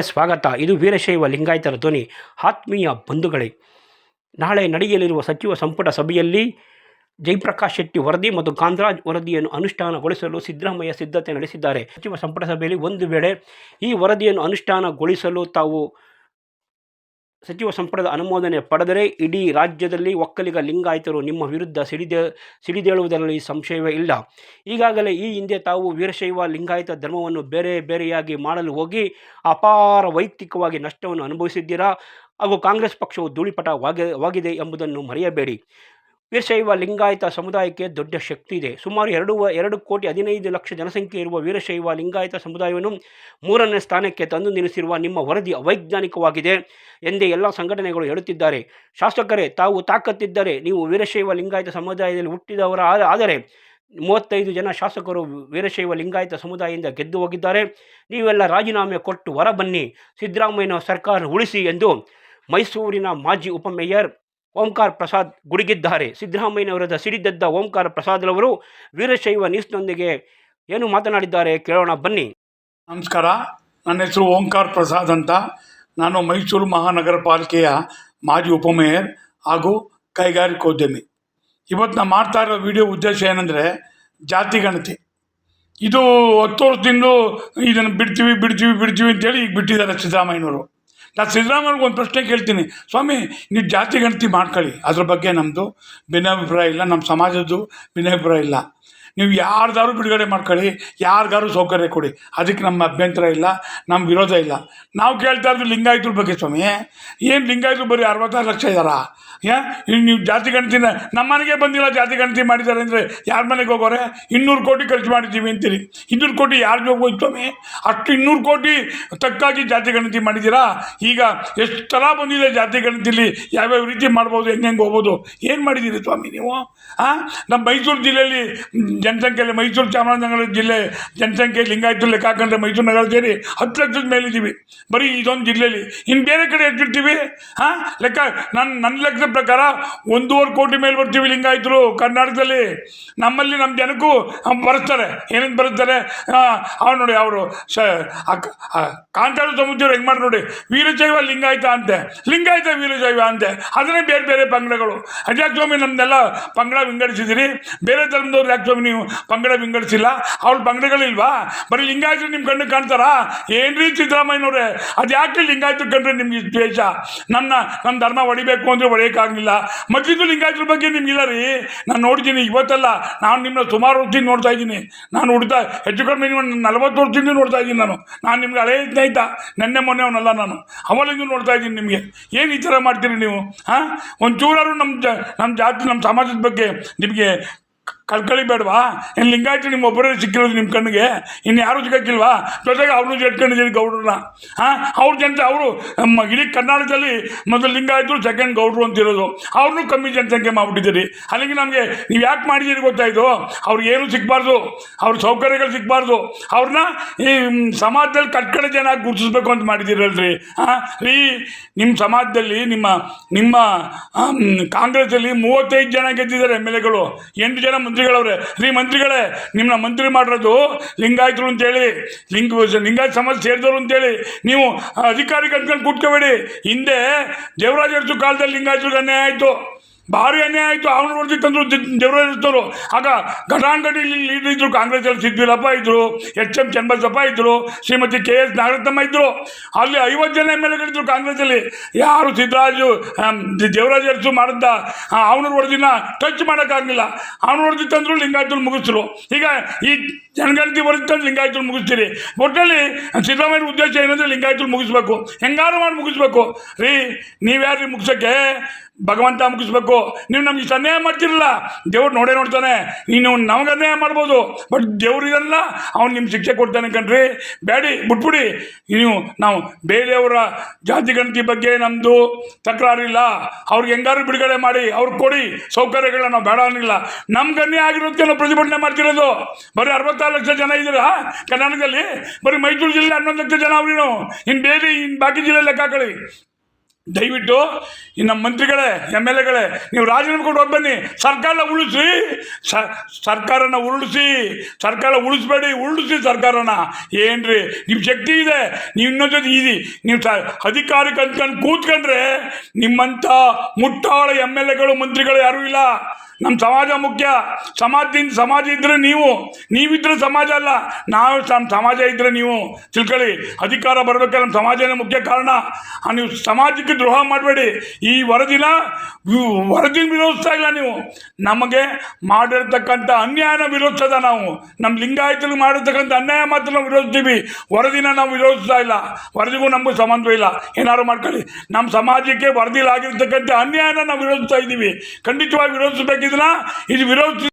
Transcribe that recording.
ಸ್ವಾಗತ. ಇದು ವೀರಶೈವ ಲಿಂಗಾಯತರ ಧ್ವನಿ. ಆತ್ಮೀಯ ಬಂಧುಗಳೇ, ನಾಳೆ ನಡೆಯಲಿರುವ ಸಚಿವ ಸಂಪುಟ ಸಭೆಯಲ್ಲಿ ಜಯಪ್ರಕಾಶ್ ಶೆಟ್ಟಿ ವರದಿ ಮತ್ತು ಕಾಂತರಾಜ್ ವರದಿಯನ್ನು ಅನುಷ್ಠಾನಗೊಳಿಸಲು ಸಿದ್ದರಾಮಯ್ಯ ಸಿದ್ಧತೆ ನಡೆಸಿದ್ದಾರೆ. ಸಚಿವ ಸಂಪುಟ ಸಭೆಯಲ್ಲಿ ಒಂದು ವೇಳೆ ಈ ವರದಿಯನ್ನು ಅನುಷ್ಠಾನಗೊಳಿಸಲು ತಾವು ಸಚಿವ ಸಂಪುಟದ ಅನುಮೋದನೆ ಪಡೆದರೆ ಇಡೀ ರಾಜ್ಯದಲ್ಲಿ ಒಕ್ಕಲಿಗ ಲಿಂಗಾಯತರು ನಿಮ್ಮ ವಿರುದ್ಧ ಸಿಡಿದೆ, ಸಿಡಿದೇಳುವುದರಲ್ಲಿ ಸಂಶಯವೇ ಇಲ್ಲ. ಈಗಾಗಲೇ ಈ ಹಿಂದೆ ತಾವು ವೀರಶೈವ ಲಿಂಗಾಯತ ಧರ್ಮವನ್ನು ಬೇರೆ ಬೇರೆಯಾಗಿ ಮಾಡಲು ಹೋಗಿ ಅಪಾರ ವೈಯಕ್ತಿಕವಾಗಿ ನಷ್ಟವನ್ನು ಅನುಭವಿಸಿದ್ದೀರಾ? ಹಾಗೂ ಕಾಂಗ್ರೆಸ್ ಪಕ್ಷವು ಧೂಳಿಪಟವಾಗಿ ವಾಗಿದೆ ಎಂಬುದನ್ನು ಮರೆಯಬೇಡಿ. ವೀರಶೈವ ಲಿಂಗಾಯತ ಸಮುದಾಯಕ್ಕೆ ದೊಡ್ಡ ಶಕ್ತಿ ಇದೆ. ಸುಮಾರು ಎರಡು ಎರಡು ಕೋಟಿ ಹದಿನೈದು ಲಕ್ಷ ಜನಸಂಖ್ಯೆ ಇರುವ ವೀರಶೈವ ಲಿಂಗಾಯತ ಸಮುದಾಯವನ್ನು ಮೂರನೇ ಸ್ಥಾನಕ್ಕೆ ತಂದು ನಿಲ್ಲಿಸಿರುವ ನಿಮ್ಮ ವರದಿ ಅವೈಜ್ಞಾನಿಕವಾಗಿದೆ ಎಂದೇ ಎಲ್ಲ ಸಂಘಟನೆಗಳು ಹೇಳುತ್ತಿದ್ದಾರೆ. ಶಾಸಕರೇ, ತಾವು ತಾಕತ್ತಿದ್ದರೆ ನೀವು ವೀರಶೈವ ಲಿಂಗಾಯತ ಸಮುದಾಯದಲ್ಲಿ ಹುಟ್ಟಿದವರ ಆದರೆ ಮೂವತ್ತೈದು ಜನ ಶಾಸಕರು ವೀರಶೈವ ಲಿಂಗಾಯತ ಸಮುದಾಯದಿಂದ ಗೆದ್ದು ಹೋಗಿದ್ದಾರೆ. ನೀವೆಲ್ಲ ರಾಜೀನಾಮೆ ಕೊಟ್ಟು ಹೊರ ಬನ್ನಿ. ಸಿದ್ದರಾಮಯ್ಯನ ಸರ್ಕಾರ ಉಳಿಸಿ ಎಂದು ಮೈಸೂರಿನ ಮಾಜಿ ಉಪಮೇಯರ್ ಓಂಕಾರ ಪ್ರಸಾದ್ ಗುಡುಗಿದ್ದಾರೆ. ಸಿದ್ದರಾಮಯ್ಯನವರದ ಸಿಡಿದ್ದ ಓಂಕಾರ ಪ್ರಸಾದ್ರವರು ವೀರಶೈವ ನ್ಯೂಸ್ನೊಂದಿಗೆ ಏನು ಮಾತನಾಡಿದ್ದಾರೆ ಕೇಳೋಣ ಬನ್ನಿ. ನಮಸ್ಕಾರ. ನನ್ನ ಹೆಸರು ಓಂಕಾರ ಪ್ರಸಾದ್ ಅಂತ. ನಾನು ಮೈಸೂರು ಮಹಾನಗರ ಪಾಲಿಕೆಯ ಮಾಜಿ ಉಪಮೇಯರ್ ಹಾಗೂ ಕೈಗಾರಿಕೋದ್ಯಮಿ ಇವತ್ತು ನಾನು ಮಾಡ್ತಾ ಇರೋ ವಿಡಿಯೋ ಉದ್ದೇಶ ಏನಂದರೆ ಜಾತಿ ಗಣತಿ. ಇದು ಹತ್ತು ವರ್ಷದಿಂದ ಇದನ್ನು ಬಿಡ್ತೀವಿ ಬಿಡ್ತೀವಿ ಬಿಡ್ತೀವಿ ಅಂತೇಳಿ ಈಗ ಬಿಟ್ಟಿದ್ದಾರೆ ಸಿದ್ದರಾಮಯ್ಯನವರು. ನಾನು ಸಿದ್ದರಾಮಯ್ಯವ್ರಿಗೆ ಒಂದು ಪ್ರಶ್ನೆ ಕೇಳ್ತೀನಿ. ಸ್ವಾಮಿ, ನೀವು ಜಾತಿ ಗಣತಿ ಮಾಡ್ಕೊಳ್ಳಿ. ಅದ್ರ ಬಗ್ಗೆ ನಮ್ಮದು ಭಿನ್ನಾಭಿಪ್ರಾಯ ಇಲ್ಲ ನಮ್ಮ ಸಮಾಜದ್ದು ಭಿನ್ನಾಭಿಪ್ರಾಯ ಇಲ್ಲ. ನೀವು ಯಾರ್ದಾರು ಬಿಡುಗಡೆ ಮಾಡ್ಕೊಳ್ಳಿ, ಯಾರಿಗಾರು ಸೌಕರ್ಯ ಕೊಡಿ. ಅದಕ್ಕೆ ನಮ್ಮ ಅಭ್ಯಂತರ ಇಲ್ಲ, ನಮ್ಮ ವಿರೋಧ ಇಲ್ಲ. ನಾವು ಕೇಳ್ತಾ ಇರೋದು ಲಿಂಗಾಯತರ ಬಗ್ಗೆ ಸ್ವಾಮಿ. ಏನು ಲಿಂಗಾಯತರು ಬರೀ ಅರವತ್ತಾರು ಲಕ್ಷ ಇದ್ದಾರಾ ಏ ನೀವು ಜಾತಿ ಗಣತಿನ, ನಮ್ಮ ಮನೆಗೆ ಬಂದಿಲ್ಲ ಜಾತಿ ಗಣತಿ ಮಾಡಿದ್ದಾರೆ ಅಂದರೆ ಯಾರ ಮನೆಗೆ ಹೋಗೋರೆ? ಇನ್ನೂರು ಕೋಟಿ ಖರ್ಚು ಮಾಡಿದ್ದೀವಿ ಅಂತೀರಿ. ಇನ್ನೂರು ಕೋಟಿ ಯಾರಿಗೆ ಹೋಗ್ಬೋದು ಸ್ವಾಮಿ? ಅಷ್ಟು ಇನ್ನೂರು ಕೋಟಿ ತಕ್ಕಾಗಿ ಜಾತಿ ಗಣತಿ ಮಾಡಿದ್ದೀರಾ? ಈಗ ಎಷ್ಟು ಥರ ಬಂದಿದೆ ಜಾತಿ ಗಣತಿಲಿ, ಯಾವ್ಯಾವ ರೀತಿ ಮಾಡ್ಬೋದು, ಹೆಂಗೆ ಹೆಂಗೆ ಹೋಗ್ಬೋದು? ಏನು ಮಾಡಿದ್ದೀರಿ ಸ್ವಾಮಿ ನೀವು? ಹಾಂ ನಮ್ಮ ಮೈಸೂರು ಜಿಲ್ಲೆಯಲ್ಲಿ ಜನಸಂಖ್ಯೆಯಲ್ಲಿ ಮೈಸೂರು ಚಾಮರಾಜನಗರ ಜಿಲ್ಲೆ ಜನಸಂಖ್ಯೆ ಲಿಂಗಾಯತ ಲೆಕ್ಕ ಹಾಕೊಂಡ್ರೆ ಮೈಸೂರು ನಗರ ಸೇರಿ ಹತ್ತು ಲಕ್ಷದ ಮೇಲಿದ್ದೀವಿ. ಬರೀ ಇದೊಂದು ಜಿಲ್ಲೆಯಲ್ಲಿ. ಇನ್ನು ಬೇರೆ ಕಡೆ ಎಷ್ಟಿರ್ತೀವಿ ಹಾಂ? ಲೆಕ್ಕ ನನ್ನ ನನ್ನ ಲೆಕ್ಕದ ಪ್ರಕಾರ ಒಂದೂವರೆ ಕೋಟಿ ಮೇಲೆ ಬರ್ತೀವಿ ಲಿಂಗಾಯತರು ಕರ್ನಾಟಕದಲ್ಲಿ. ನಮ್ಮಲ್ಲಿ ನಮ್ಮ ಜನಕ್ಕೂ ಬರೆಸ್ತಾರೆ ಏನೇನು ಬರೆಸ್ತಾರೆ ಅವ್ರು ನೋಡಿ ಅವರು ಶ ಕಾಂತಾರ ಸಮುದ್ರ ಹೆಂಗೆ ಮಾಡಿ ನೋಡಿ, ವೀರಶೈವ ಲಿಂಗಾಯತ ಅಂತೆ. ಲಿಂಗಾಯತ ವೀರಶೈವ ಅಂತೆ. ಅದನ್ನೇ ಬೇರೆ ಬೇರೆ ಪಂಗಡಗಳು. ಅಜಾಕ್ ಸ್ವಾಮಿ ನಮ್ಮನ್ನೆಲ್ಲ ಪಂಗಡ ವಿಂಗಡಿಸಿದಿರಿ. ಬೇರೆ ಧರ್ಮದವ್ರು ಯಾಕೆ ಸ್ವಾಮಿ ನೀವು ಪಂಗಡ ವಿಂಗಡಿಸಿಲ್ಲ? ಅವ್ಳ ಪಂಗಡಗಳಿಲ್ವಾ ಬರೀ ಲಿಂಗಾಯತರು ನಿಮ್ಮ ಕಣ್ಣು ಕಾಣ್ತಾರಾ? ಏನ್ರಿ ಸಿದ್ದರಾಮಯ್ಯನವ್ರೆ? ಅದು ಯಾಕೆ ಕಂಡ್ರೆ ನಿಮ್ಗೆ ದ್ವೇಷ? ನನ್ನ ನನ್ನ ಧರ್ಮ ಹೊಡಿಬೇಕು ಅಂದರೆ ಹೊಡೆಯೋಕ್ಕಾಗಲಿಲ್ಲ. ಮತ್ತಿದ್ದು ಲಿಂಗಾಯತರ ಬಗ್ಗೆ ನಿಮ್ಗಿಲ್ಲ ರೀ. ನಾನು ನೋಡಿದ್ದೀನಿ, ಇವತ್ತಲ್ಲ ನಾನು ನಿಮ್ಮನ್ನ ಸುಮಾರು ವರ್ಷದಿಂದ ನೋಡ್ತಾ ಇದ್ದೀನಿ. ನಾನು ಹುಡ್ತಾ ಹೆಚ್ಚು ಕಡಿಮೆ ನೀವು ನಲವತ್ತು ವರ್ಷದಿಂದ ನೋಡ್ತಾ ಇದ್ದೀನಿ ನಾನು. ನಾನು ನಿಮ್ಗೆ ಹಳೆಯ ಸ್ನೇಹಿತ. ನೆನ್ನೆ, ಮೊನ್ನೆ ಅವನಲ್ಲ ನಾನು. ಅವಲಿಂದ ನೋಡ್ತಾ ಇದ್ದೀನಿ ನಿಮಗೆ. ಏನು ಈ ಥರ ಮಾಡ್ತೀರಿ ನೀವು? ಹಾಂ? ಒಂಚೂರಾರು ನಮ್ಮ ನಮ್ಮ ಜಾತಿ ನಮ್ಮ ಸಮಾಜದ ಬಗ್ಗೆ ನಿಮಗೆ ಕಳ್ಕಳಿ ಬೇಡವಾ? ಏನು ಲಿಂಗಾಯತ ನಿಮ್ಮ ಒಬ್ಬರೇ ಸಿಕ್ಕಿರೋದು ನಿಮ್ಮ ಕಣ್ಣಿಗೆ. ಇನ್ನು ಯಾರು ಸಿಗೋಕ್ಕಿಲ್ವಾ ಜೊತೆಗೆ ಅವ್ರನ್ನೂ ಜಟ್ಕೊಂಡಿದ್ದೀನಿ ಗೌಡ್ರನ್ನ. ಹಾಂ? ಅವ್ರ ಜನತೆ ಅವರು ನಮ್ಮ ಇಡೀ ಕರ್ನಾಟಕದಲ್ಲಿ ಮೊದಲು ಲಿಂಗಾಯಿತು ಸೆಕೆಂಡ್ ಗೌಡ್ರು ಅಂತಿರೋದು. ಅವ್ರನ್ನೂ ಕಮ್ಮಿ ಜನಸಂಖ್ಯೆ ಮಾಡಿಬಿಟ್ಟಿದ್ದೀರಿ. ಅಲ್ಲಿಗೆ ನಮಗೆ ನೀವು ಯಾಕೆ ಮಾಡಿದ್ದೀರಿ ಗೊತ್ತಾಯಿತು ಅವ್ರಿಗೆ ಏನೂ ಸಿಗಬಾರ್ದು. ಅವ್ರ ಸೌಕರ್ಯಗಳು ಸಿಗಬಾರ್ದು. ಅವ್ರನ್ನ ಈ ಸಮಾಜದಲ್ಲಿ ಕಟ್ಕಡೆ ಜನ ಗುರುತಿಸ್ಬೇಕು ಅಂತ ಮಾಡಿದ್ದೀರಲ್ರಿ. ಹಾಂ? ರೀ ನಿಮ್ಮ ಸಮಾಜದಲ್ಲಿ ನಿಮ್ಮ ನಿಮ್ಮ ಕಾಂಗ್ರೆಸ್ ಅಲ್ಲಿ ಮೂವತ್ತೈದು ಜನ ಗೆದ್ದಿದ್ದಾರೆ ಎಂ ಎಲ್ ಎಗಳು. ಎಂಟು ಜನ ಮಂತ್ರಿಗಳವ್ರೆ ಶ್ರೀ ಮಂತ್ರಿಗಳೇ ನಿಮ್ಮನ್ನ ಮಂತ್ರಿ ಮಾಡಿರೋದು ಲಿಂಗಾಯತರು ಅಂತೇಳಿ ಲಿಂಗ, ಲಿಂಗಾಯತ ಸಮಾಜ ಸೇರಿದವರು ಅಂತೇಳಿ ನೀವು ಅಧಿಕಾರಿ ಕಟ್ಕೊಂಡು ಕೂತ್ಕೋಬೇಡಿ. ಹಿಂದೆ ದೇವರಾಜ ಕಾಲದಲ್ಲಿ ಲಿಂಗಾಯತರಿಗೆ ಅನ್ಯಾಯ ಆಯಿತು. ಭಾರಿ ಅನ್ಯಾಯ ಆಯಿತು. ಅವನು ತಂದರು ದೇವರಾಜ ಅರಸರು ಆಗ ಘಟಾನ್ಗಡಿ ಲೀಡರ್ ಇದ್ರು ಕಾಂಗ್ರೆಸ್ಸಲ್ಲಿ ಸಿದ್ದಿರಪ್ಪ ಇದ್ರು, ಎಚ್ ಎಂ ಚನ್ನಬಸಪ್ಪ ಇದ್ರು, ಶ್ರೀಮತಿ ಕೆ ಎಸ್ ನಾಗರತ್ನಮ್ಮ ಇದ್ದರು ಅಲ್ಲಿ ಐವತ್ತು ಜನ ಎಂ ಎಲ್ ಎಗಳಿದ್ರು ಕಾಂಗ್ರೆಸ್ಸಲ್ಲಿ ಯಾರು ಸಿದ್ದರಾಜು ದೇವರಾಜ್ ಅರಸು ಮಾಡಿದ್ದ ಅವನು ಹೊಡೆದಿನ ಟಚ್ ಮಾಡೋಕ್ಕಾಗಲಿಲ್ಲ. ಅವನು ತಂದ್ರು ಲಿಂಗಾಯತರು ಮುಗಿಸ್ರು. ಈಗ ಈ ಜನಗಣತಿ ಬರುತ್ತೆ ಲಿಂಗಾಯತರು ಮುಗಿಸ್ತೀರಿ. ಒಟ್ಟಲ್ಲಿ ಸಿದ್ದರಾಮಯ್ಯ ಉದ್ದೇಶ ಏನಂದರೆ ಲಿಂಗಾಯತರು ಮುಗಿಸ್ಬೇಕು. ಹೆಂಗಾರು ಮಾಡಿ ಮುಗಿಸ್ಬೇಕು. ರೀ ನೀವ್ಯಾರು ಮುಗಿಸೋಕ್ಕೆ? ಭಗವಂತ ಮುಗಿಸ್ಬೇಕು. ನೀವು ನಮ್ಗೆ ಇಷ್ಟು ಅನ್ಯಾಯ ಮಾಡ್ತಿರಲ್ಲ ದೇವ್ರು ನೋಡೇ ನೋಡ್ತಾನೆ. ನೀನು ನಮಗೆ ಅನ್ಯಾಯ ಮಾಡ್ಬೋದು. ಬಟ್ ದೇವ್ರು ಇದಲ್ಲ ಅವ್ನು ನಿಮ್ಮ ಶಿಕ್ಷೆ ಕೊಡ್ತಾನೆ ಕಣ್ರಿ. ಬೇಡಿ ಬಿಟ್ಬಿಡಿ. ನೀವು ನಾವು ಬೇರೆಯವರ ಜಾತಿ ಗಣತಿ ಬಗ್ಗೆ ನಮ್ಮದು ತಕರಾರಿಲ್ಲ ಅವ್ರಿಗೆ ಹೆಂಗಾರು ಬಿಡುಗಡೆ ಮಾಡಿ. ಅವ್ರಿಗೆ ಕೊಡಿ. ಸೌಕರ್ಯಗಳನ್ನ ನಾವು ಬೇಡ ಅನ್ನಿಲ್ಲ. ನಮ್ಗೆ ಅನ್ಯಾಯ ಆಗಿರೋದಕ್ಕೆ ನಾವು ಪ್ರತಿಭಟನೆ ಮಾಡ್ತಿರೋದು. ಬರೀ ಅರವತ್ತಾರು ಲಕ್ಷ ಜನ ಇದ್ದೀರಾ? ಕರ್ನಾಟಕದಲ್ಲಿ? ಬರೀ ಮೈಸೂರು ಜಿಲ್ಲೆ ಹನ್ನೊಂದು ಲಕ್ಷ ಜನ ಅವ್ರು ಇನ್ನು ಬೇರೆ ಇನ್ನು ಬಾಕಿ ಜಿಲ್ಲೆ ಲೆಕ್ಕ ಹಾಕೊಳ್ಳಿ. ದಯವಿಟ್ಟು ಈ ನಮ್ಮ ಮಂತ್ರಿಗಳೇ ಎಂ ಎಲ್ ಎಗಳೇ ನೀವು ರಾಜೀನಾಮೆ ಕೊಟ್ಟು ಬನ್ನಿ ಸರ್ಕಾರನ ಉಳಿಸಿ ಸರ್ಕಾರನ ಉರುಳಿಸಿ, ಸರ್ಕಾರ ಉಳಿಸ್ಬೇಡಿ, ಉರುಳಿಸಿ ಸರ್ಕಾರನ. ಏನ್ರಿ? ನಿಮ್ಮ ಶಕ್ತಿ ಇದೆ. ನೀವು ಇನ್ನೊಂದು ಈಸಿ ನೀವು ಸ, ಅಧಿಕಾರಕ್ಕೆ ಅಂದ್ಕೊಂಡು ಕೂತ್ಕೊಂಡ್ರೆ ನಿಮ್ಮಂಥ ಮುಟ್ಟಾಳ ಎಂ ಎಲ್ ಎಗಳು ಮಂತ್ರಿಗಳು ಯಾರೂ ಇಲ್ಲ. ನಮ್ಮ ಸಮಾಜ ಮುಖ್ಯ. ಸಮಾಜದಿಂದ ಸಮಾಜ ಇದ್ದರೆ ನೀವು. ನೀವಿದ್ರೆ ಸಮಾಜ ಅಲ್ಲ. ನಾವು ನಮ್ಮ ಸಮಾಜ ಇದ್ರೆ ನೀವು. ತಿಳ್ಕೊಳ್ಳಿ, ಅಧಿಕಾರ ಬರಬೇಕಾದ್ರೆ ನಮ್ಮ ಸಮಾಜನೇ ಮುಖ್ಯ ಕಾರಣ. ನೀವು ಸಮಾಜಕ್ಕೆ ದ್ರೋಹ ಮಾಡಬೇಡಿ. ಈ ವರದಿನ ವರದಿನ ವಿರೋಧಿಸ್ತಾ ಇಲ್ಲ ನೀವು. ನಮಗೆ ಮಾಡಿರ್ತಕ್ಕಂಥ ಅನ್ಯಾಯನ ವಿರೋಧಿಸದ ನಾವು. ನಮ್ಮ ಲಿಂಗಾಯತರಿಗೆ ಮಾಡಿರ್ತಕ್ಕಂಥ ಅನ್ಯಾಯ ಮಾತ್ರ ನಾವು ವಿರೋಧಿಸ್ತೀವಿ. ವರದಿನ ನಾವು ವಿರೋಧಿಸ್ತಾ ಇಲ್ಲ. ವರದಿಗೂ ನಮಗೂ ಸಂಬಂಧವೇ ಇಲ್ಲ. ಏನಾದ್ರು ಮಾಡ್ಕೊಳ್ಳಿ. ನಮ್ಮ ಸಮಾಜಕ್ಕೆ ವರದಿಲಾಗಿರ್ತಕ್ಕಂಥ ಅನ್ಯಾಯನ ನಾವು ವಿರೋಧಿಸ್ತಾ ಇದ್ದೀವಿ. ಖಂಡಿತವಾಗಿ ವಿರೋಧಿಸಬೇಕಿದ್ದನ್ನ ಇದು ವಿರೋಧಿಸಿ